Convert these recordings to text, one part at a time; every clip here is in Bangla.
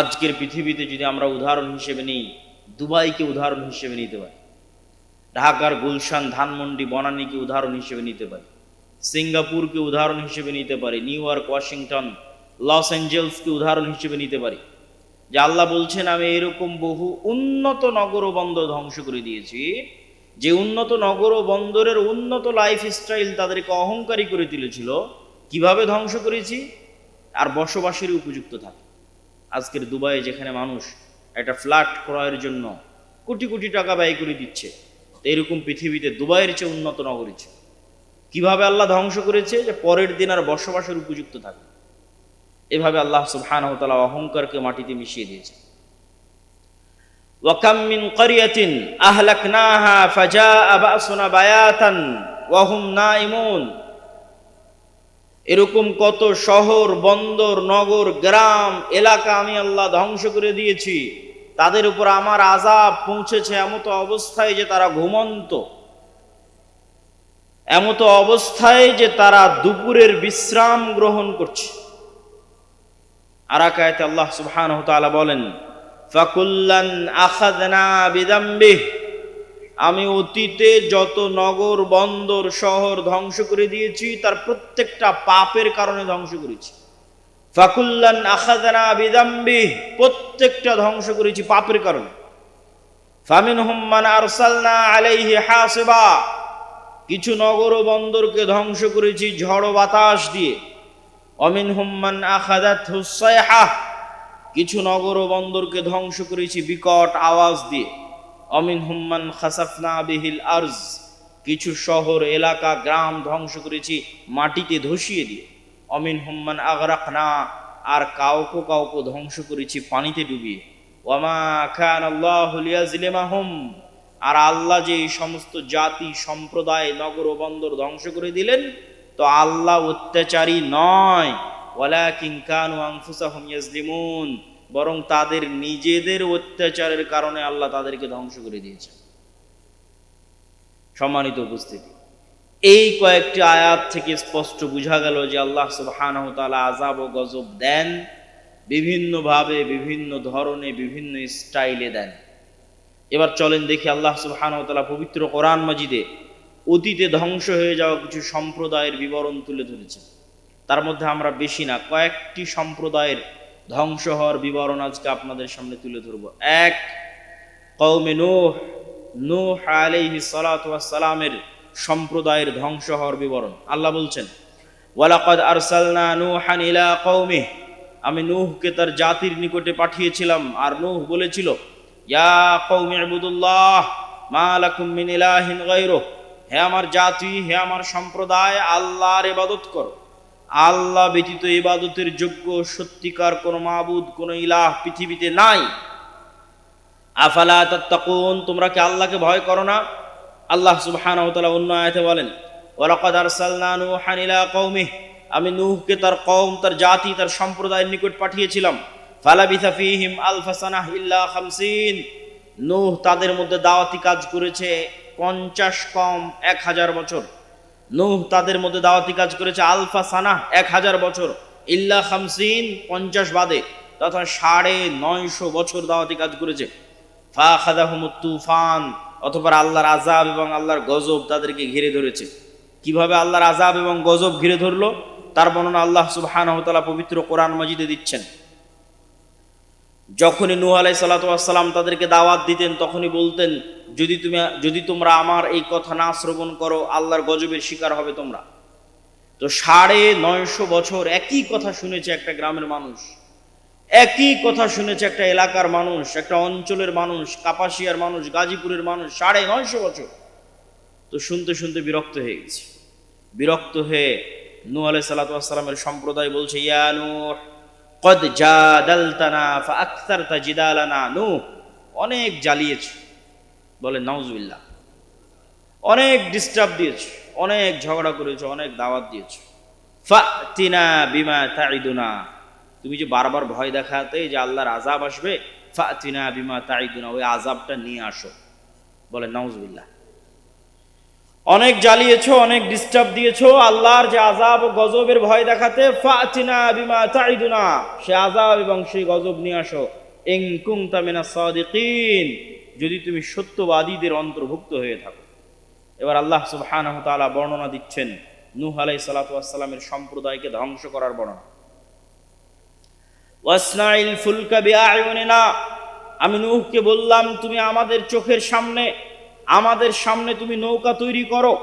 আজকের পৃথিবীতে যদি আমরা উদাহরণ হিসেবে নিই, দুবাইকে উদাহরণ হিসেবে নিতে পারি। ঢাকার গুলশান, ধানমন্ডি, বনানীকে উদাহরণ হিসেবে নিতে পারি। সিঙ্গাপুরকে উদাহরণ হিসেবে নিতে পারি। নিউ ইয়র্ক, ওয়াশিংটন, লস অ্যাঞ্জেলসকে উদাহরণ হিসেবে নিতে পারি। যে আল্লাহ বলছেন, আমি এরকম বহু উন্নত নগর ও বন্দর ধ্বংস করে দিয়েছি, যে উন্নত নগর ও বন্দরের উন্নত লাইফ স্টাইল তাদেরকে অহংকারী করে তুলেছিল। কীভাবে ধ্বংস করেছি? আর বসবাসের উপযুক্ত থাকে। আজকের দুবাইয়ে যেখানে মানুষ একটা ফ্ল্যাট ক্রয়ের জন্য কোটি কোটি টাকা ব্যয় করে দিচ্ছে, তো এরকম পৃথিবীতে দুবাইয়ের চেয়ে উন্নত নগরী ছিল। কীভাবে আল্লাহ ধ্বংস করেছে? যে পরের দিন আর বসবাসের উপযুক্ত থাকে এভাবে আল্লাহ সুবহানাহু ওয়া তাআলা অহংকারকে মাটিতে মিশিয়ে দিয়েছে। বায়াতান ওয়া হুম নাইমুন এরকম কত শহর, বন্দর, নগর, গ্রাম, এলাকা আমি আল্লাহ ধ্বংস করে দিয়েছি। তাদের উপর আমার আজাব পৌঁছেছে এমতো অবস্থায় যে তারা ঘুমন্ত। এমতো অবস্থায় যে তারা দুপুরের বিশ্রাম গ্রহণ করছে। আরাকায়তে আল্লাহ তাআলা বলেন, ফাকুল্লান আখাযনা বিদাম্বিহ আমি অতীতে যত নগর, বন্দর, শহর ধ্বংস করে দিয়েছি, তার প্রত্যেকটা পাপের কারণে ধ্বংস করেছি। ফাকুল্লান আখাদানা বিদাম্বি প্রত্যেকটা ধ্বংস করেছি পাপের কারণে। ফামিন হুম্মান আরসালনা আলাইহি হাসিবা, কিছু নগর ও বন্দরকে ধ্বংস করেছি ঝড় বাতাস দিয়ে। অমিন হুম্মান আখাদাত হুসাইহা কিছু নগর ও বন্দরকে ধ্বংস করেছি বিকট আওয়াজ দিয়ে। অমিন হুম্মান খাসাফনা বিহিল আরজ, কিছু শহর, এলাকা, গ্রাম ধ্বংস করেছি, মাটিতে ধসিয়ে দিয়ে। অমিন হুম্মান আগরাকনা, আর কাউকে কাউকে ধ্বংস করেছি পানিতে ডুবিয়ে। ওয়ামা খান আল্লাহ লিয়াজলিমাহুম আর আল্লাহ যে এই সমস্ত জাতি, সম্প্রদায়, নগর বন্দর ধ্বংস করে দিলেন, তো আল্লাহ অত্যাচারী নয়। ওয়ালাকিন কানু আনফুসাহুম ইয়াজলিমুন বরং তাদের নিজেদের অত্যাচারের কারণে আল্লাহ তাদেরকে ধ্বংস করে দিয়েছে সম্মানিত উপস্থিতি। এই কয়েকটি আয়াত থেকে স্পষ্ট বোঝা গেল যে আল্লাহ সুবহানাহু তাআলা আযাব ও গজব দেন, বিভিন্নভাবে, বিভিন্ন ধরনে, বিভিন্ন স্টাইলে দেন। এবার চলেন দেখি আল্লাহ সুবহানাহু তাআলা পবিত্র কোরআন মাজিদে অতীতে ধ্বংস হয়ে যাওয়া কিছু সম্প্রদায়ের বিবরণ তুলে ধরেছে তার মধ্যে আমরা বেশি না, কয়েকটি সম্প্রদায়ের ধ্বংস হওয়ার বিবরণ আজকে আপনাদের সামনে তুলে ধরব। এক কৌমে নূহ নূহ আলাইহি সালামের সম্প্রদায়ের ধ্বংস হওয়ার বিবরণ। আল্লাহ বলছেন, ওয়ালাকাদ আরসালনা নূহান ইলা কৌমে আমি নূহকে তার জাতির নিকটে পাঠিয়েছিলাম, আর নূহ বলেছিল, ইয়া কৌমি ইবুদুল্লাহ, মা লাকুম মিন ইলাহিন হে আমার জাতি, হে আমার সম্প্রদায়, আল্লাহর ইবাদত করো। আল্লাহ ব্যতীত ইবাদতের যোগ্য সত্যিকার কোনো মাবুদ, কোনো ইলাহ পৃথিবীতে নাই। আফালা তাত্তাকুন, তোমরা কি আল্লাহকে ভয় করো না? আল্লাহ সুবহানাহু তাআলা অন্য আয়াতে বলেন, ওয়ালাকাদ আরসালনা নূহান ইলা কওমিহি আমি নূহকে তার কওম, তার জাতি, তার সম্প্রদায়ের নিকট পাঠিয়েছিলাম। ফালাবিথা ফীহিম আলফা সানাহ ইল্লা 50 নূহ তাদের মধ্যে দাওয়াতি কাজ করেছে পঞ্চাশ কম এক হাজার বছর। নূহ তাদের মধ্যে দাওয়াতি কাজ করেছে আলফা সানা এক হাজার বছর, ইল্লা খামসিন পঞ্চাশ বাদে, তথা সাড়ে নয়শো বছর দাওয়াতি কাজ করেছে। ফা খাদাহুমুত তুফান অথবা আল্লাহর আজাব এবং আল্লাহর গজব তাদেরকে ঘিরে ধরেছে। কীভাবে আল্লাহর আজাব এবং গজব ঘিরে ধরলো? তার বর্ণনা আল্লাহ সুবহানাহু তাআলা পবিত্র কোরআন মাজিদে দিচ্ছেন। যখনই নূহ আলাই সাল্লাম তাদেরকে দাওয়াত দিতেন, তখনই বলতেন, যদি তুমি, যদি তোমরা আমার এই কথা না শ্রবণ করো, আল্লাহর গজবের শিকার হবে তোমরা। তো সাড়ে নয়শো বছর একই কথা শুনেছে একটা গ্রামের মানুষ, একই কথা শুনেছে একটা এলাকার মানুষ, একটা অঞ্চলের মানুষ, কাপাসিয়ার মানুষ, গাজীপুরের মানুষ, সাড়ে নয়শো বছর। তো শুনতে শুনতে বিরক্ত হয়ে গেছে। বিরক্ত হয়ে নূ আলাই সাল্লামের সম্প্রদায় বলছে, ইয়া নূহ কদ জাদালতানা ফাআকতারতা জিদালানা নূহ। অনেক জ্বালিয়েছে। বলে, নাউজুবিল্লাহ। অনেক ডিস্টার্ব দিয়েছে। অনেক ঝগড়া করেছে, অনেক দাওয়াত দিয়েছে। ফাতিনা বিমা তাইদুনা তুমি যে বারবার ভয় দেখাতে যে আল্লাহর আজাব আসবে, ফাতিনা বিমা তাইদুনা ওই আজাবটা নিয়ে আসো। বলে, নাউজুবিল্লাহ। অনেক জ্বালিয়েছ, অনেক ডিস্টার্ব দিয়েছ, আল্লাহর যে আজাব ও গজবের ভয় দেখাতে ফাতিনা বিমা সে আজাব এবং সেই গজব নিয়ে আসো। ইন কুনতা মিনাস সাদিকিন, যদি তুমি সত্যবাদীদের অন্তর্ভুক্ত হয়ে থাকো। এবার আল্লাহ তাআলা বর্ণনা দিচ্ছেন নূহ আলাইহিস সালাতু ওয়াস সালামের সম্প্রদায়কে ধ্বংস করার বর্ণনা। ওয়াসনাইল ফুলকা বিআয়ুনিনা, আমি নূহকে বললাম, তুমি আমাদের চোখের সামনে আমাদের সামনে তুমি নৌকা তৈরি করো।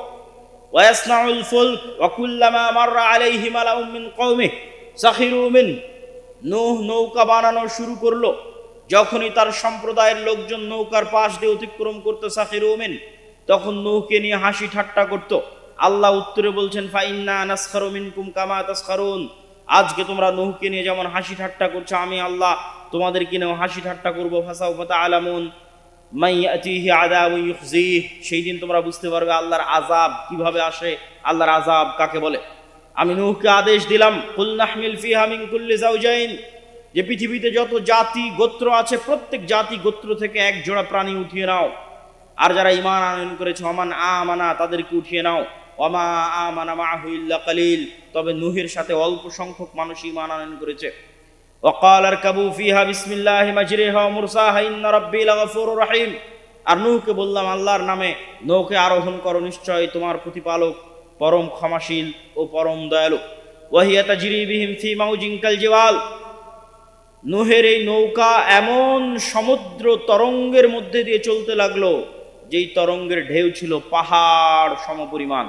ওয়াসনাউল ফুলক ওয়া কুল্লামা মাররা আলাইহি মালাউম মিন কওমিহি। সাখিরু মিন। নূহ নৌকা বানানো শুরু করল। যখনই তার সম্প্রদায়ের লোকজন নৌকার পাশ দিয়ে অতিক্রম করতে সাখিরু মিন, তখন নৌকে নিয়ে হাসি ঠাট্টা করত। আল্লাহ উত্তরে বলছেন ফাইন্না নাসখারু মিনকুম কামা তাসখারুন। আজকে তোমরা নৌকে নিয়ে যেমন হাসি ঠাট্টা করছ, আমি আল্লাহ তোমাদেরকে নিয়েও হাসি ঠাট্টা করব। ফাসাউ ফাতা আলামুন সেই দিন তোমরা বুঝতে পারবে আল্লাহর আজাব কীভাবে আসে, আল্লাহর আজাব কাকে বলে। আমি নূহকে আদেশ দিলাম, কুল যে পৃথিবীতে যত জাতি গোত্র আছে, প্রত্যেক জাতি গোত্র থেকে এক জোড়া প্রাণী উঠিয়ে নাও। আর যারা ইমান আনয়ন করেছে অমান আমানা, তাদেরকে উঠিয়ে নাও। অমা আমানা মাহু ইল্লা কালিল, তবে নুহের সাথে অল্প সংখ্যক মানুষ ইমান আনয়ন করেছে। وقال اركبوا فيها بسم الله مجريها ومرساها ان ربي لغفور رحيم আর নূহকে বললাম আল্লাহর নামে নৌকে আরোহণ করো নিশ্চয় তোমার প্রতিপালক পরম ক্ষমাশীল ও পরম দয়ালু ওয়াহিয়া তাজরি বিহিম ফি মাউজিন কাল জিওয়াল নুহের এই নৌকা এমন সমুদ্র তরঙ্গের মধ্যে দিয়ে চলতে লাগলো যেই তরঙ্গের ঢেউ ছিল পাহাড় সমপরিমাণ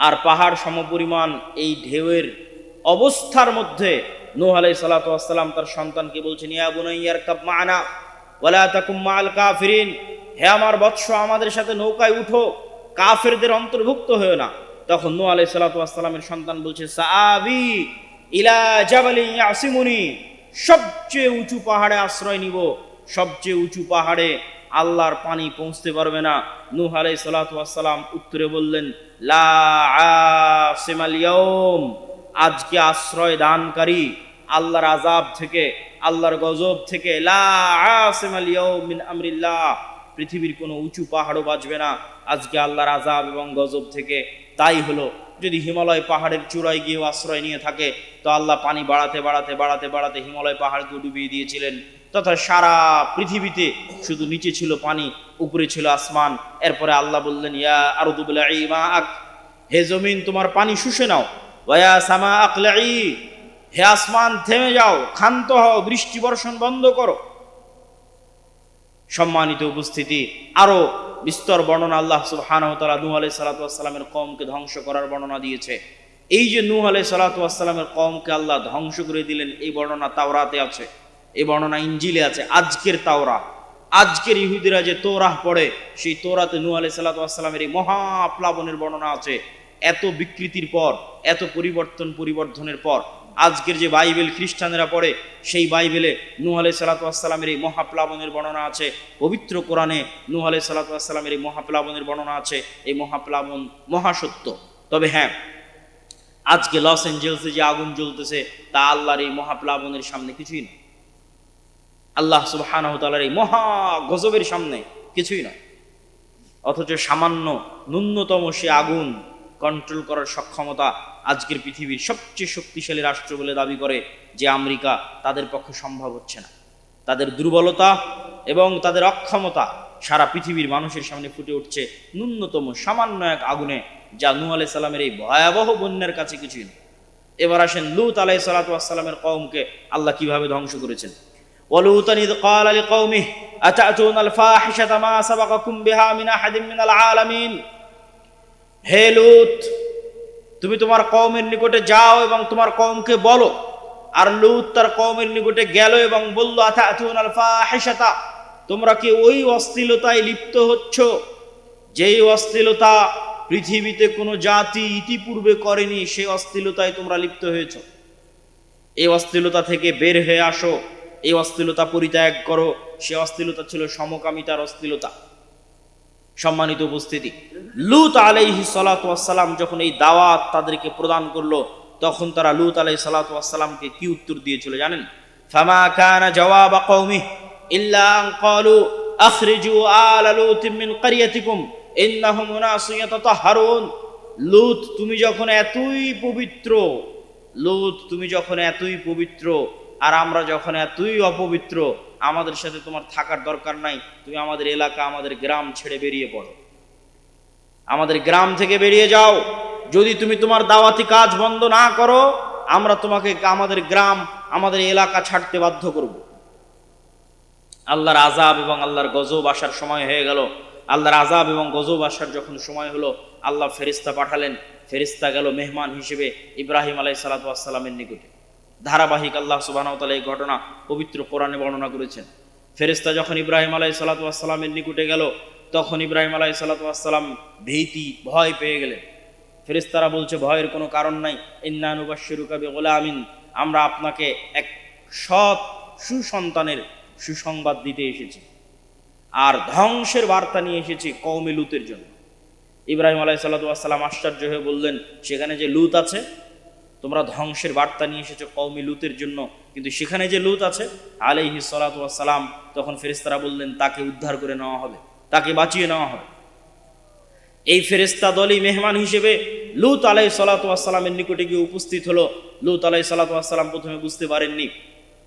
আর পাহাড় সমপরিমাণ এই ঢেউয়ের অবস্থার মধ্যে নূহ আলাইহিস সালাতু ওয়াস সালাম তার সন্তানকে বলছেন, ইয়া বুনাইয়ার, কাব মানা, ওয়ালা তাকুম মাল কাফিরিন, হে আমার বৎস, আমাদের সাথে নৌকায় উঠো, কাফেরদের অন্তর্ভুক্ত হয়েও না। তখন নূহ আলাইহিস সালাতু ওয়াস সালামের সন্তান বলছে, সাআবি ইলা জাবালি ইয়াসিমুনি, সবচেয়ে উঁচু পাহাড়ে আশ্রয় নিব, সবচেয়ে উঁচু পাহাড়ে আল্লাহর পানি পৌঁছতে পারবে না। নূহ আলাইহিস সালাতু ওয়াস সালাম উত্তরে বললেন, লা আসিমাল ইয়াউম আজকে আশ্রয় দানকারী, আল্লাহর আজাব থেকে, আল্লাহর গজব থেকে পৃথিবীর কোনো উঁচু পাহাড়ও বাঁচবে না। আজকে আল্লাহর আজাব এবং গজব থেকে, তাই হলো, যদি হিমালয় পাহাড়ের চূড়ায় গিয়েও আশ্রয় নিয়ে থাকে, তো আল্লাহ পানি বাড়াতে বাড়াতে বাড়াতে বাড়াতে হিমালয় পাহাড়কে ডুবিয়ে দিয়েছিলেন। তথা সারা পৃথিবীতে শুধু নিচে ছিল পানি, উপরে ছিল আসমান। এরপরে আল্লাহ বললেন, ইয়া মা হে জমিন, তোমার পানি শুষে নাও। ওয়া সামা আকলাই হে আসমান থেমে যাও, ক্ষান্ত হও, বৃষ্টি বর্ষণ বন্ধ করো। সম্মানিত উপস্থিতি, আরও বিস্তর বর্ণনা আল্লাহ সুবহানাহু ওয়া তাআলা নূহ আলাইহিস সালাতু কওমকে ধ্বংস করার বর্ণনা দিয়েছে। এই যে নূহ আলাইহিস সালাতু ওয়াস সালামের কওমকে আল্লাহ ধ্বংস করে দিলেন, এই বর্ণনা তাওরাতে আছে। এই বর্ণনা ইঞ্জিলে আছে, আজকের তাওরা আজকের ইহুদিরা যে তোরাহ পড়ে, সেই তোরাতে নূহ আলাইহিস সালাতু ওয়াস সালামের এই মহাপ্লাবনের বর্ণনা আছে। এত বিকৃতির পর, এত পরিবর্তন পরিবর্ধনের পর, আজকের যে বাইবেল খ্রিস্টানেরা পড়ে, সেই বাইবেলে নূহ আলাই সালাতামের এই মহাপ্লাবনের বর্ণনা আছে। পবিত্র কোরআনে নূহ আলাই সালাতামের এই মহাপ্লাবনের বর্ণনা আছে। এই মহাপ্লাবন মহাসত্য। তবে হ্যাঁ আজকে লস এঞ্জেলসে যে আগুন জ্বলতেছে, তা আল্লাহর এই মহাপ্লাবনের সামনে কিছুই নয়। আল্লাহ সুবাহানহ তালার এই মহা গজবের সামনে কিছুই নয়। অথচ সামান্য ন্যূনতম সে আগুন কন্ট্রোল করার সক্ষমতা আজকের পৃথিবীর সবচেয়ে শক্তিশালী রাষ্ট্র বলে দাবি করে যে আমেরিকা তাদের পক্ষে সম্ভব হচ্ছে না তাদের দুর্বলতা এবং তাদের অক্ষমতা সারা পৃথিবীর মানুষের সামনে ফুটে উঠছে ন্যূনতম সামান্য এক আগুনে যা নূ আলাই সাল্লামের এই ভয়াবহ বন্যার কাছে কিছুই নেই এবার আসেন লুত আলাই সালাতামের কওমকে আল্লাহ কিভাবে ধ্বংস করেছেন ولوطا إذ قال لقومه أتأتون الفاحشة ما سبقكم بها من أحد من العالمين হে লুত, তুমি তোমার কওমের নিকটে যাও এবং তোমার কওমকে বলো। আর লুত তার কওমের নিকটে গেল এবং বলল ফাহিশাতা তোমরা কি ওই অশ্লীলতায় লিপ্ত হচ্ছ? যেই অশ্লীলতা পৃথিবীতে কোনো জাতি ইতিপূর্বে করেনি সেই অশ্লীলতায় তোমরা লিপ্ত হয়েছ। এই অশ্লীলতা থেকে বের হয়ে আসো, এই অশ্লীলতা পরিত্যাগ করো, সে অশ্লীলতা ছিল সমকামিতার অশ্লীলতা। সম্মানিত উপস্থিতি। লুত আলাইহি সালাতাম যখন এই দাওয়াত তাদেরকে প্রদান করল, তখন তারা লুত আলাই সালাতামকে কি উত্তর দিয়েছিল জানেন? ফামা কানা জওয়াব কওমি ইল্লা আন ক্বালু আখরিজু আলা লুত মিন ক্বরিয়াতিকুম ইন্নাহুম উনাসুন ইয়াতাতাহহারুন লুত, তুমি যখন এতই পবিত্র, লুত, তুমি যখন এতই পবিত্র, আর আমরা যখন এতই অপবিত্র আমাদের সাথে তোমার থাকার দরকার নাই। তুমি আমাদের এলাকা, আমাদের গ্রাম ছেড়ে বেরিয়ে পড়ো। আমাদের গ্রাম থেকে বেরিয়ে যাও। যদি তুমি তোমার দাওয়াতি কাজ বন্ধ না করো, আমরা তোমাকে আমাদের গ্রাম, আমাদের এলাকা ছাড়তে বাধ্য করব। আল্লাহর আজাব এবং আল্লাহর গজব আসার সময় হয়ে গেল। আল্লাহর আজাব এবং গজব আসার যখন সময় হলো, আল্লাহ ফেরিস্তা পাঠালেন। ফেরিস্তা গেল মেহমান হিসেবে ইব্রাহিম আলাই সালাতামের নিকটে। ধারাবাহিক আল্লাহ সুবাহ এই ঘটনা পবিত্র কোরআনে বর্ণনা করেছেন। ফেরিস্তা যখন ইব্রাহিম আলাই সালাতামের নিকুটে গেল, তখন ইব্রাহিম আলাই সালাতাম ভীতি, ভয় পেয়ে গেলেন। ফেরিস্তারা বলছে, ভয়ের কোনো কারণ নাই। ইন্নানুবাসরুকাবে গোলামিন আমরা আপনাকে এক সৎ সুসন্তানের সুসংবাদ দিতে এসেছি। আর ধ্বংসের বার্তা নিয়ে এসেছি কৌমে লুতের জন্য। ইব্রাহিম আলাই সাল্লাম আশ্চর্য হয়ে বললেন, সেখানে যে লুত আছে তোমরা ধ্বংসের বার্তা নিয়ে এসেছ কৌমি লুতের জন্য। কিন্তু সেখানে যে লুত আছে, আলাইহি সালাম তখন ফেরিস্তারা বললেন, তাকে উদ্ধার করে নেওয়া হবে, তাকে বাঁচিয়ে নেওয়া হবে। এই ফেরেস্তা দলই মেহমান হিসেবে লুত আলাই সালাতামের নিকটে গিয়ে উপস্থিত হলো। লুত আলাই সালাতাম প্রথমে বুঝতে পারেননি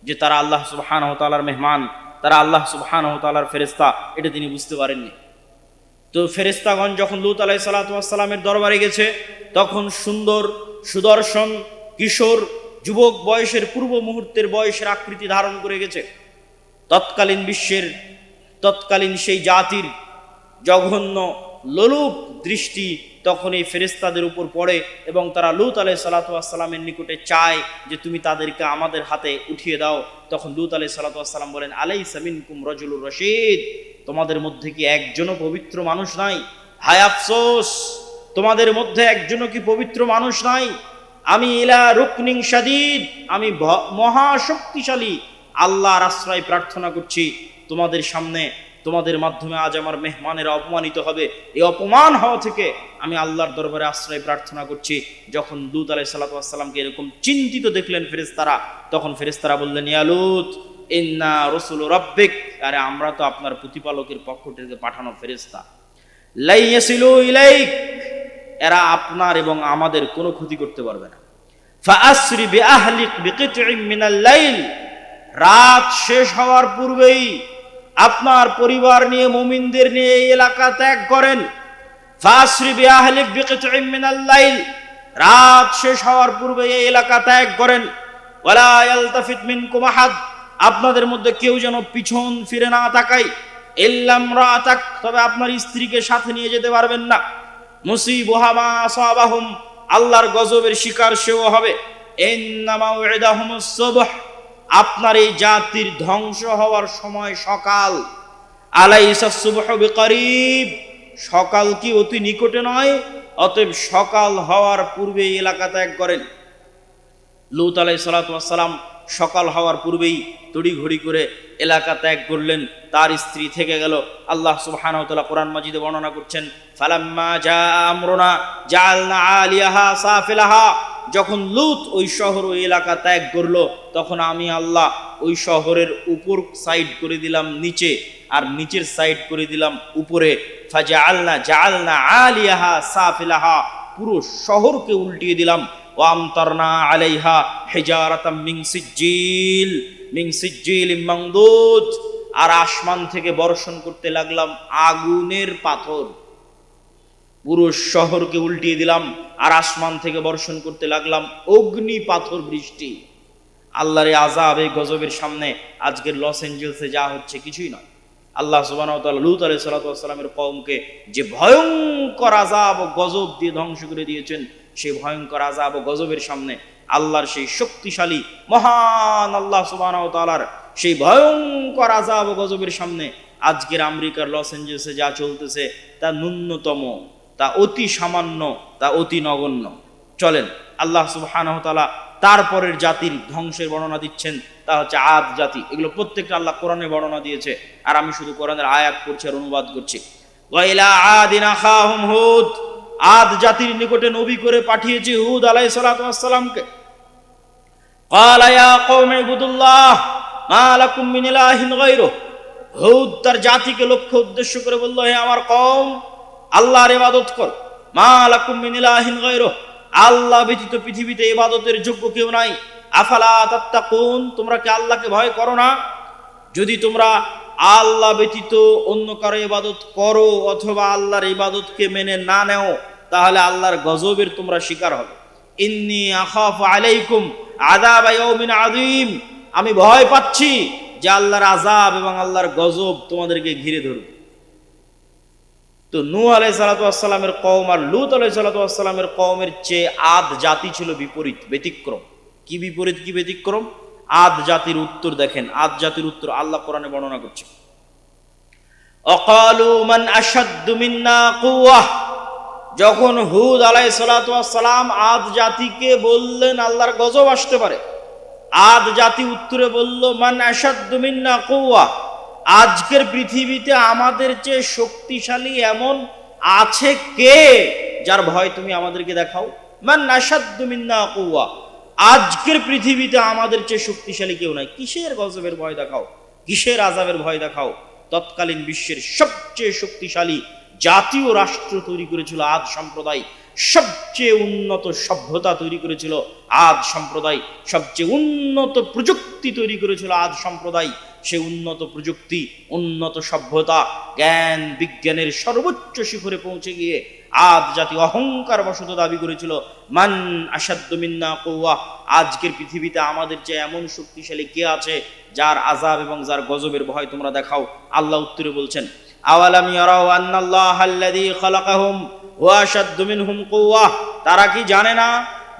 যে তারা আল্লাহ সুবহান তালার মেহমান, তারা আল্লাহ সুবহান তালার ফেরেস্তা এটা তিনি বুঝতে পারেননি। তো ফেরেস্তাগণ যখন লুত আলাই সালাতামের দরবারে গেছে, তখন সুন্দর সুদর্শন কিশোর যুবক বয়সের পূর্ব মুহূর্তের বয়সের আকৃতি ধারণ করে গেছে। তৎকালীন বিশ্বের, তৎকালীন সেই জাতির জঘন্য লোলুপ দৃষ্টি তখন এই ফেরেস্তাদের উপর পড়ে এবং তারা লুত আলাই সালাতামের নিকটে চায় যে তুমি তাদেরকে আমাদের হাতে উঠিয়ে দাও। তখন লুত আলাই সালাতাম বলেন আলাই সামিন কুম রজুলুর রশিদ। তোমাদের মধ্যে কি একজনও পবিত্র মানুষ নাই? হায় আফসোস! তোমাদের মধ্যে একজনও কি পবিত্র মানুষ নাই? আমি ইলা রুকনিং সাদিদ আমি মহাশক্তিশালী আল্লাহর আশ্রয় প্রার্থনা করছি। তোমাদের সামনে, তোমাদের মাধ্যমে আজ আমার মেহমানেরা অপমানিত হবে। এই অপমান হওয়া থেকে আমি আল্লাহর দরবারে আশ্রয় প্রার্থনা করছি। যখন লুত আলাই সাল্লাতামকে এরকম চিন্তিত দেখলেন ফেরেস্তারা তখন ফেরেস্তারা বললেন ইয়ালুত ইন্না রসুল রব্বিক। আরে আমরা তো আপনার প্রতিপালকের পক্ষ থেকে পাঠানো ফেরেস্তা লাইয়াসিলু ইলাইক এরা আপনার এবং আমাদের কোনো ক্ষতি করতে পারবে না। ফাআসরি বিআহলিক বিকিতইম মিনাল লাইল। রাত শেষ হওয়ার পূর্বেই আপনার পরিবার নিয়ে, মুমিনদের নিয়ে এই এলাকা ত্যাগ করেন। ফাসরি বিআহলিক বিকিতইম মিনাল লাইল। রাত শেষ হওয়ার পূর্বে এই এলাকা ত্যাগ করেন। ওয়ালা ইয়ালতাফিত মিনকুম আপনাদের মধ্যে কেউ যেন পিছন ফিরে না তাকায়। ইল্লাম রাতাক তবে আপনার স্ত্রীকে সাথে নিয়ে যেতে পারবেন না। মুসিবুহামা সাবাহুম আল্লাহর গজবের শিকার সেও হবে। আপনার এই জাতির ধ্বংস হওয়ার সময় সকাল। আলাইসা সুবহ সকাল কি অতি নিকটে নয়, অতএব সকাল হওয়ার পূর্বে এলাকা ত্যাগ করেন। লুত আলাই সালাতাম সকাল হওয়ার পূর্বেই তড়িঘড়ি করে এলাকা ত্যাগ করলেন। তার স্ত্রী থেকে গেল। আল্লাহ সুবহানাহু কোরআন মাজিদে বর্ণনা করছেন, ফালাম্মা জা আমরুনা জাআলনা আলিয়াহা সাফিলাহা। যখন লুত ওই শহর, ওই এলাকা ত্যাগ করল, তখন আমি আল্লাহ ওই শহরের উপর সাইড করে দিলাম নিচে, আর নিচের সাইড করে দিলাম উপরে। ফাজা আলনা জালনা আলিয়াহা সাফিলাহা। পুরো শহরকে উল্টিয়ে দিলাম। আলাইহা আর আসমান থেকে বর্ষণ করতে লাগলাম আগুনের পাথর। পুরো শহরকে উল্টিয়ে দিলাম, আর আসমান থেকে বর্ষণ করতে লাগলাম অগ্নি পাথর বৃষ্টি। আল্লাহর আজাব এই গজবের সামনে আজকের লস এঞ্জেলসে যা হচ্ছে কিছুই নয়। আল্লাহ সুবান লুত আলাই কৌমকে যে ভয়ঙ্কর আজাব ও গজব দিয়ে ধ্বংস করে দিয়েছেন সেই ভয়ঙ্কর আজাব ও গজবের সামনে আল্লাহর সেই শক্তিশালী, মহান আল্লাহ সুবান তালার সেই ভয়ঙ্কর আজাব ও গজবের সামনে আজকের আমেরিকার লস এঞ্জেলসে যা চলতেছে তা ন্যূনতম, তা অতি সামান্য, তা অতি নগণ্য। চলেন, আল্লাহ সুবাহানহতালা তারপরের জাতির ধ্বংসের বর্ণনা দিচ্ছেন, তা হচ্ছে আদ জাতি। এগুলো প্রত্যেকটা আল্লাহ কোরআনে বর্ণনা দিয়েছে। আর আমি শুধু কোরআনের আয়াত করছি আর অনুবাদ করছি। হুদ আদ জাতির নিকটে নবী করে পাঠিয়েছি হুদ আলাই সালাতামকে হুদ তার জাতিকে লক্ষ্য উদ্দেশ্য করে বলল, হে আমার কম আল্লাহর ইবাদত কর। মা লাকুম মিনিলাহিন গৈরো আল্লাহ ব্যতীত পৃথিবীতে ইবাদতের যোগ্য কেউ নাই। আফালা তাত্তাকুন, তোমরা কি আল্লাহকে ভয় করো না? যদি তোমরা আল্লাহ ব্যতীত অন্য কারও ইবাদত করো অথবা আল্লাহর ইবাদতকে মেনে না নেও, তাহলে আল্লাহর গজবের তোমরা শিকার হবে। ইন্নি আখাফ আলাইকুম আযাব ইয়াউমিন আযীম। আমি ভয় পাচ্ছি যে আল্লাহর আযাব এবং আল্লাহর গজব তোমাদেরকে ঘিরে ধরবে। তো নূহ আলাই সালাতামের কওম আর লুত আলাই সালাতামের কওমের চেয়ে আদ জাতি ছিল বিপরীত, ব্যতিক্রম। কি বিপরীত, কি ব্যতিক্রম? আদ জাতির উত্তর দেখেন। আদ জাতির উত্তর আল্লাহ কোরআনে বর্ণনা করছে। যখন হুদ আলাই সালাম আদ জাতিকে বললেন, আল্লাহর গজব আসতে পারে। আদ জাতি উত্তরে বলল, মান আসাদ্দু মিন্না কুওয়া আজকের পৃথিবীতে আমাদের চেয়ে শক্তিশালী এমন আছে কে, যার ভয় তুমি আমাদেরকে দেখাও? মান আসাদ্দু মিন্না কুওয়া আজকের পৃথিবীতে আমাদের চেয়ে শক্তিশালী কেউ নাই। কিসের গজবের ভয় দেখাও? কিসের আজাবের ভয় দেখাও? তৎকালীন বিশ্বের সবচেয়ে শক্তিশালী জাতীয় রাষ্ট্র তৈরি করেছিল আদ সম্প্রদায়। সবচেয়ে উন্নত সভ্যতা তৈরি করেছিল আদ সম্প্রদায়। সবচেয়ে উন্নত প্রযুক্তি তৈরি করেছিল আদ সম্প্রদায়। সে উন্নত প্রযুক্তি, উন্নত সভ্যতা, জ্ঞান, বিজ্ঞানের সর্বোচ্চ শিখরে পৌঁছে গিয়ে আদ জাতি অহংকার বশত দাবি করেছিল, মান আসাদ্দ মিন্না কৌয়া আজকের পৃথিবীতে আমাদের যে এমন শক্তিশালী কে আছে যার আজাব এবং যার গজবের ভয় তোমরা দেখাও? আল্লাহ উত্তরে বলছেন, আওয়ালাম ইয়ারাও আন্নাল্লাহ আল্লাযী খালাকাহুম ওয়া আশাদ্দু মিনহুম তারা কি জানে না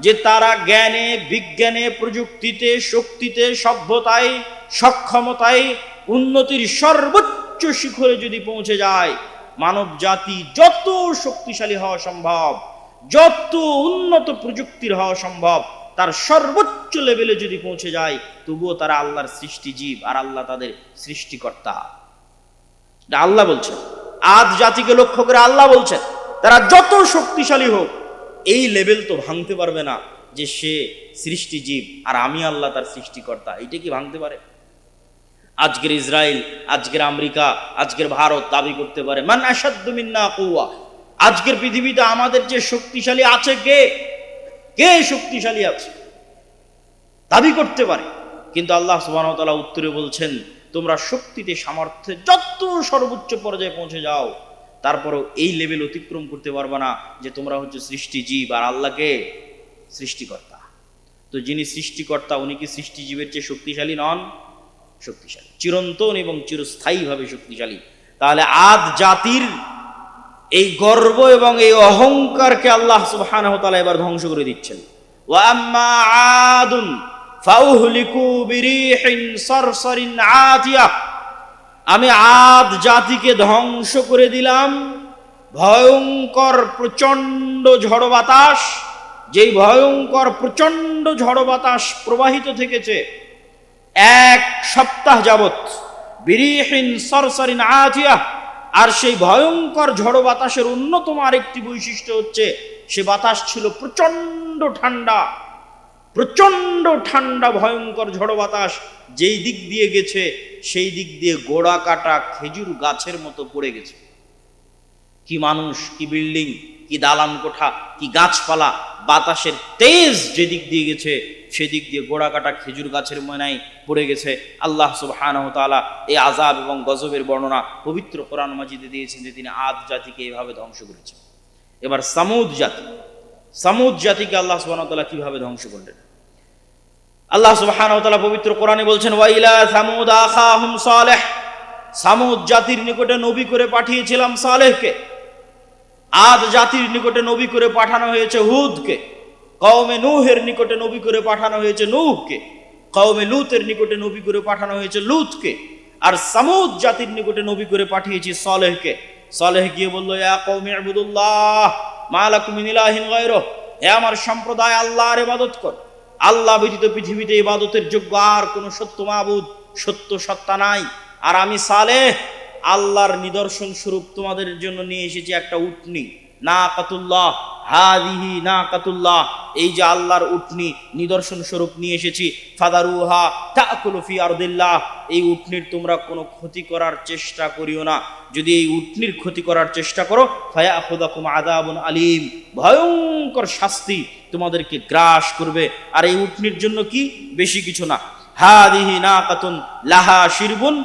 যে তারা জ্ঞানে, বিজ্ঞানে, প্রযুক্তিতে, শক্তিতে, সভ্যতায়, সক্ষমতায়, উন্নতির সর্বোচ্চ শিখরে যদি পৌঁছে যায়? মানব জাতি যত শক্তিশালী হওয়া সম্ভব, যত উন্নত প্রযুক্তির হওয়া সম্ভব, তার সর্বোচ্চ লেভেলে যদি পৌঁছে যায়, তবুও তারা আল্লাহর সৃষ্টি জীব আর আল্লাহ তাদের সৃষ্টিকর্তা। আল্লাহ বলছেন। আজ জাতিকে লক্ষ্য করে আল্লাহ বলছেন, তারা যত শক্তিশালী হোক, এই লেভেল তো ভাঙতে পারবে না যে সে সৃষ্টি জীব আর আমি আল্লাহ তার সৃষ্টিকর্তা। এটা কি ভাঙতে পারে? আজকের ইসরায়েল আজকের আমেরিকা, আজকের ভারত দাবি করতে পারে। মান আসাদ্দমিন্না কৌয়া আজকের পৃথিবীতে আমাদের যে শক্তিশালী আছে কে? কে শক্তিশালী আছে? দাবি করতে পারে। কিন্তু আল্লাহ সুবাহতালা উত্তরে বলছেন, তোমরা শক্তিতে সামর্থ্যে যত সর্বোচ্চ পর্যায়ে পৌঁছে যাও, তারপরও এই লেভেল অতিক্রম করতে পারবে না যে তোমরা হচ্ছে সৃষ্টিজীব আর আল্লাহকে সৃষ্টিকর্তা। তো যিনি সৃষ্টিকর্তা, উনি কি সৃষ্টিজীবের চেয়ে শক্তিশালী নন? শক্তিশালী, চিরন্তন এবং চিরস্থায়ীভাবে শক্তিশালী। তাহলে আদ জাতির এই গর্ব এবং এই অহংকারকে আল্লাহ সুবহানাহু ওয়া তাআলা এবার ধ্বংস করে দিচ্ছেন। ওয়া আম্মা আদুন ফাউহলিকু বিরিহিন সরসরিন আতিয়া। আমি আদ জাতিকে ধ্বংস করে দিলাম, ভয়ঙ্কর প্রচণ্ড ঝড় বাতাস, যেই ভয়ঙ্কর প্রচণ্ড ঝড় বাতাস প্রবাহিত থেকেছে এক সপ্তাহ যাবত বিরিহীন সরসরিন আতিয়া, আর সেই ভয়ঙ্কর ঝড় বাতাসের অন্যতম আরেকটি বৈশিষ্ট্য হচ্ছে, সে বাতাস ছিল প্রচণ্ড ঠান্ডা প্রচণ্ড ঠান্ডা ভয়ঙ্কর ঝড় বাতাস, যেই দিক দিয়ে গেছে, সেই দিক দিয়ে গোড়া কাটা খেজুর গাছের মতো পড়ে গেছে। কি মানুষ, কি বিল্ডিং কি দালান কোঠা, কি গাছপালা, বাতাসের তেজ যেদিক দিয়ে গেছে, সেদিক দিয়ে গোড়া কাটা খেজুর গাছের ময়নায় পড়ে গেছে। আল্লাহ সুবহানাহু তাআলা এই আজাব এবং গজবের বর্ণনা পবিত্র কোরআন মাজিদে দিয়েছেন যে তিনি আদ জাতিকে এভাবে ধ্বংস করেছেন। এবার সামুদ জাতি, সামুদ জাতিকে আল্লাহ সুবহানাহু কীভাবে ধ্বংস করলেন? আল্লাহ সুবহানাহু ওয়া পবিত্র কোরআনে বলছেন ওয়াইলা সামুদ আখাহুম সামুদ জাতির নিকটে নবী করে পাঠিয়েছিলাম সালেহকে। আদ জাতির নিকটে নবী করে পাঠানো হয়েছে হুদকে। কওমে নুহের নিকটে নবী করে পাঠানো হয়েছে নূহকে। কওমে লুতের নিকটে নবী করে পাঠানো হয়েছে লুতকে। আর সামুদ জাতির নিকটে নবী করে পাঠিয়েছি সলেহকে। সলেহ গিয়ে বলল, ইয়া কওমি ইবুদুল্লাহ, মা লাকুম মিন ইলাহিন গায়রুহ। হে আমার সম্প্রদায়, আল্লাহর ইবাদত কর। আল্লাহ ব্যতীত পৃথিবীতে ইবাদতের যোগ্য আর কোনো সত্য মাবুদ, সত্য সত্তা নাই। আর আমি সালেহ আল্লাহর নিদর্শন স্বরূপ তোমাদের জন্য নিয়ে এসেছি একটা উটনি। না কাতুল্লাহ হাদিহি না কাতুল্লাহ এই যে আল্লাহর উটনি নিদর্শন স্বরূপ নিয়ে এসেছি। ফাদারুহা তাকুলফি আরদিল্লাহ। এই উটনির তোমরা কোনো ক্ষতি করার চেষ্টা করিও না। যদি এই উটনির ক্ষতি করার চেষ্টা করো ফায়া খুদাকুম আদাবুন আলিম। ভয়ঙ্কর শাস্তি তোমাদেরকে গ্রাস করবে। আর এই উটনির জন্য কি? বেশি কিছু না। হাদিহি না কাতুন লাহা শিরবুন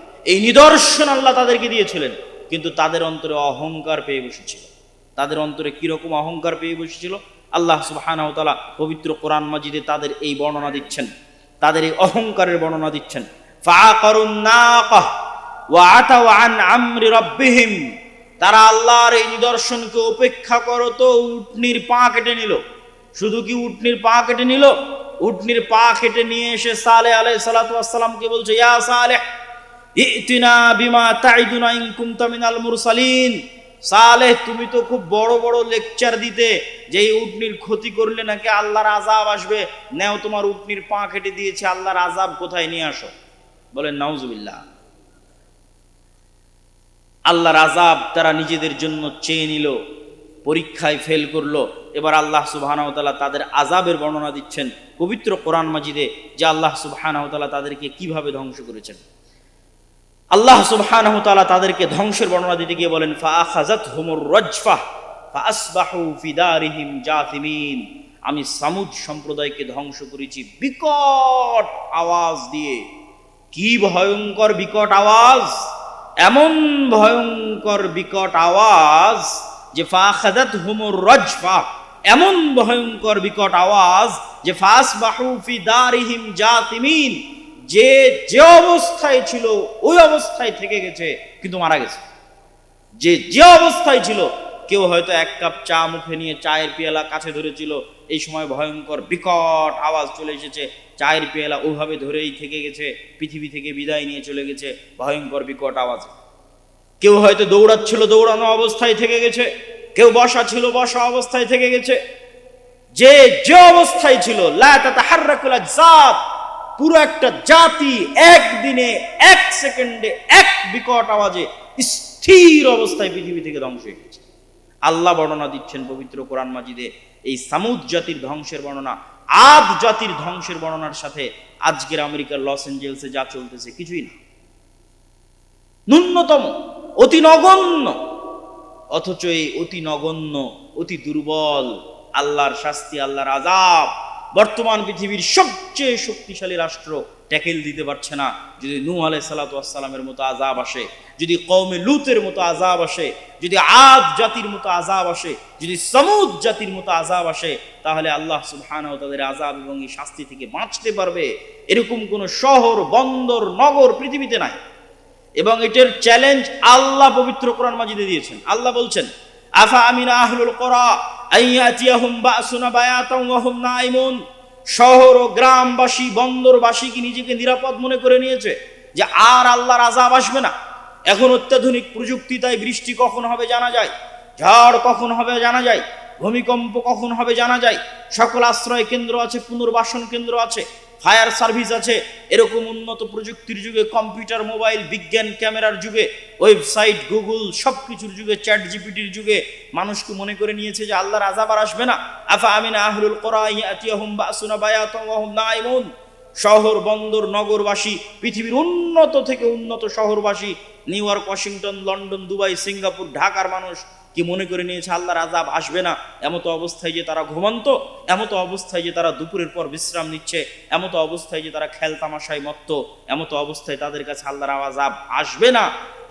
এই নিদর্শন আল্লাহ তাদেরকে দিয়েছিলেন। কিন্তু তাদের অন্তরে অহংকার পেয়ে বসেছিল। তাদের অন্তরে কীরকম অহংকার পেয়ে বসেছিল? আল্লাহ সুবহানাহু তাআলা পবিত্র কোরআন মাজিদে তাদের এই বর্ণনা দিচ্ছেন। তাদের এই অহংকারের বর্ণনা দিচ্ছেন। তারা আল্লাহর এই নিদর্শনকে উপেক্ষা করো তো উটনির পা কেটে নিল। শুধু কি উটনির পা কেটে নিল? উটনির পা কেটে নিয়ে এসে সালে আলাই সালাতামকে বলছে, ইয়া সালে ইতিনা বিমা তাইদুনা ইন কুনতা মিনাল মুরসালিন। সালেহ, তুমি তো খুব বড় বড় লেকচার দিতে যে এই উটনির ক্ষতি করলে নাকি আল্লাহর আজাব আসবে। নেও তোমার উটনির পা কেটে দিয়েছে, আল্লাহর আজাব কোথায় নিয়ে আসো? বলেন, নাউজুবিল্লাহ। আল্লাহর আজাব তারা নিজেদের জন্য চেয়ে নিল, পরীক্ষায় ফেল করল। এবার আল্লাহ সুবাহানাহতালা তাদের আজাবের বর্ণনা দিচ্ছেন পবিত্র কোরআন মাজিদে, যে আল্লাহ সুবাহানাহতালা তাদেরকে কীভাবে ধ্বংস করেছেন। আল্লাহ সুবাহানাহতালা তাদেরকে ধ্বংসের বর্ণনা দিতে গিয়ে বলেন ফা ফাখাজাত হুমুর রজফা ফাসবাহু ফিদারিহিম জাতিমিন আমি সামুদ সম্প্রদায়কে ধ্বংস করেছি বিকট আওয়াজ দিয়ে। কি ভয়ঙ্কর বিকট আওয়াজ? এমন ভয়ঙ্কর বিকট আওয়াজ যে ফাখাদাত হুমুর রজফা, এমন ভয়ঙ্কর বিকট আওয়াজ যে ফাস বাহুফি দারিহিম জাতিমিন যে যে অবস্থায় ছিল, ওই অবস্থায় থেকে গেছে, কিন্তু মারা গেছে। যে যে অবস্থায় ছিল, কেউ হয়তো এক কাপ চা মুখে নিয়ে চায়ের পেয়ালা কাছে ধরেছিল। এই সময় ভয়ঙ্কর, বিকট আওয়াজ চলে এসেছে। চায়ের পেয়ালা ওইভাবে ধরেই থেকে গেছে, পৃথিবী থেকে বিদায় নিয়ে চলে গেছে, ভয়ঙ্কর, বিকট আওয়াজ। কেউ হয়তো দৌড়াচ্ছিল, দৌড়ানো অবস্থায় থেকে গেছে। কেউ বসা ছিল, বসা অবস্থায় থেকে গেছে। যে যে অবস্থায় ছিল জাত পুরো একটা জাতি একদিনে এক সেকেন্ডে এক বিকট আওয়াজে স্থির অবস্থায় পৃথিবী থেকে ধ্বংস হয়ে গেছে। আল্লাহ বর্ণনা দিচ্ছেন পবিত্র কোরআন মাজিদে, এই সামুদ জাতির ধ্বংসের বর্ণনা, আদ জাতির ধ্বংসের বর্ণনার সাথে আজকের আমেরিকার লস এঞ্জেলসে যা চলতেছে কিছুই না। ন্যূনতম, অতি নগণ্য, অথচ এই অতি নগণ্য, অতি দুর্বল, আল্লাহর শাস্তি, আল্লাহর আজাব বর্তমান পৃথিবীর সবচেয়ে শক্তিশালী রাষ্ট্র ট্যাকেল দিতে পারছে না। যদি নূ আলাই সালাতামের মতো আজাব আসে, যদি কৌমে লুতের মতো আজাব আসে, যদি আদ জাতির মতো আজাব আসে, যদি সমুদ জাতির মতো আজাব আসে, তাহলে আল্লাহ সুবহানাহু তাদের আজাব এবং এই শাস্তি থেকে বাঁচতে পারবে। এরকম কোনো শহর, বন্দর, নগর পৃথিবীতে নাই। এবং এটার চ্যালেঞ্জ আল্লাহ পবিত্র কোরআন মাজিদে দিয়েছেন। আল্লাহ বলছেন, আফা আমিনা আহলুল করা? শহর ও গ্রামবাসী, বন্দরবাসী কি নিজেকে নিরাপদ মনে করে নিয়েছে? যে আর আল্লাহর আজাব আসবে না। এখন অত্যাধুনিক প্রযুক্তি তাই বৃষ্টি কখন হবে জানা যায়, ঝড় কখন হবে জানা যায়, ভূমিকম্প কখন হবে জানা যায়, সকল আশ্রয় কেন্দ্র আছে, পুনর্বাসন কেন্দ্র আছে। ফায়ার সার্ভিস আছে। এরকম উন্নত প্রযুক্তির যুগে কম্পিউটার, মোবাইল, বিজ্ঞান, ক্যামেরার যুগে, ওয়েবসাইট, গুগল সব কিছুর যুগে চ্যাট জিপিটির যুগে মানুষকে মনে করে নিয়েছে যে আল্লাহর আজাব আর আসবে না। আফা আমিনা বায়াতুম নাইমুন শহর, বন্দর, নগরবাসী, পৃথিবীর উন্নত থেকে উন্নত শহরবাসী, New York, Washington, London, Dubai, Singapore, ঢাকার মানুষ কি মনে করে নিয়েছে, আল্লাহর আজাব আসবে না? এমতো অবস্থায় যে তারা ঘুমন্ত, এমতো অবস্থায় যে তারা দুপুরের পর বিশ্রাম নিচ্ছে, এমতো অবস্থায় যে তারা খেল তামাশায় মত্ত, এমতো অবস্থায় তাদের কাছে আল্লাহর আজাব আসবে না।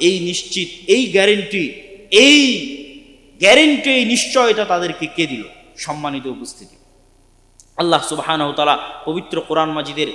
এই নিশ্চিত, এই গ্যারেন্টি এই গ্যারেন্টি এই নিশ্চয়তা তাদেরকে কে দিল? সম্মানিত উপস্থিতি। আল্লাহ সুবাহানহ তালা পবিত্র কোরআন মাজিদের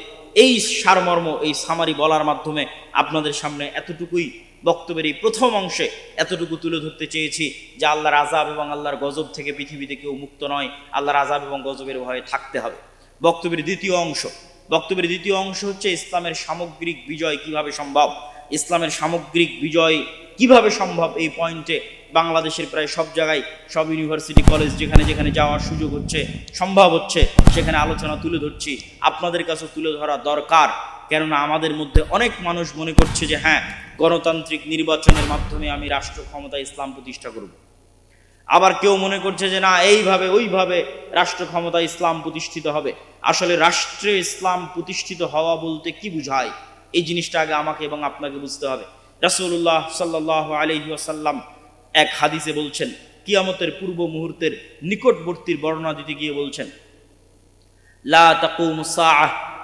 এই সারমর্ম, এই সামারি বলার মাধ্যমে আপনাদের সামনে এতটুকুই বক্তব্যের এই প্রথম অংশে এতটুকু তুলে ধরতে চেয়েছি যে আল্লাহর আজাব এবং আল্লাহর গজব থেকে পৃথিবীতে কেউ মুক্ত নয়, আল্লাহর আজাব এবং গজবের ভয়ে থাকতে হবে। বক্তব্যের দ্বিতীয় অংশ, বক্তব্যের দ্বিতীয় অংশ হচ্ছে ইসলামের সামগ্রিক বিজয় কীভাবে সম্ভব? ইসলামের সামগ্রিক বিজয় কীভাবে সম্ভব? এই পয়েন্টে বাংলাদেশের প্রায় সব জায়গায়, সব ইউনিভার্সিটি কলেজ যেখানে যেখানে যাওয়ার সুযোগ হচ্ছে, সম্ভব হচ্ছে, সেখানে আলোচনা তুলে ধরছি। আপনাদের কাছে তুলে ধরা দরকার। কেননা আমাদের মধ্যে অনেক মানুষ মনে করছে যে হ্যাঁ গণতান্ত্রিক নির্বাচনের মাধ্যমে আমি রাষ্ট্র ক্ষমতা ইসলাম প্রতিষ্ঠা করব। আবার কেউ মনে করছে যে না, এইভাবে, ওইভাবে রাষ্ট্র ক্ষমতা ইসলাম প্রতিষ্ঠিত হবে। আসলে রাষ্ট্রে ইসলাম প্রতিষ্ঠিত হওয়া বলতে কি বুঝায়? এই জিনিসটা আগে আমাকে এবং আপনাকে বুঝতে হবে। রাসূলুল্লাহ সাল্লাহ আলহি আসাল্লাম এক হাদিসে বলছেন, কিয়ামতের পূর্ব মুহূর্তের নিকটবর্তীর বর্ণনা দিতে গিয়ে বলছেন, লা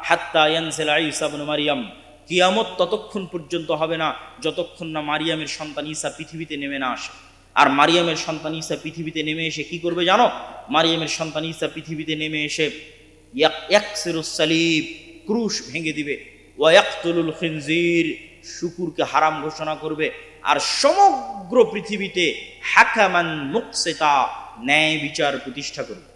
ইবনে কিয়ামত ততক্ষণ পর্যন্ত হবে না, যতক্ষণ না মারিয়ামের সন্তান ঈসা পৃথিবীতে নেমে না আসে। আর মারিয়ামের সন্তান ঈসা পৃথিবীতে নেমে এসে কি করবে জানো? মারিয়ামের সন্তান ঈসা পৃথিবীতে নেমে এসে সালিব, ক্রুশ ভেঙে দিবে। ওয়া ইয়াকতুলুল খিনজির, শুকুরকে হারাম ঘোষণা করবে। আর সমগ্র পৃথিবীতে হাকামান মুকসিতা, ন্যায় বিচার প্রতিষ্ঠা করবে।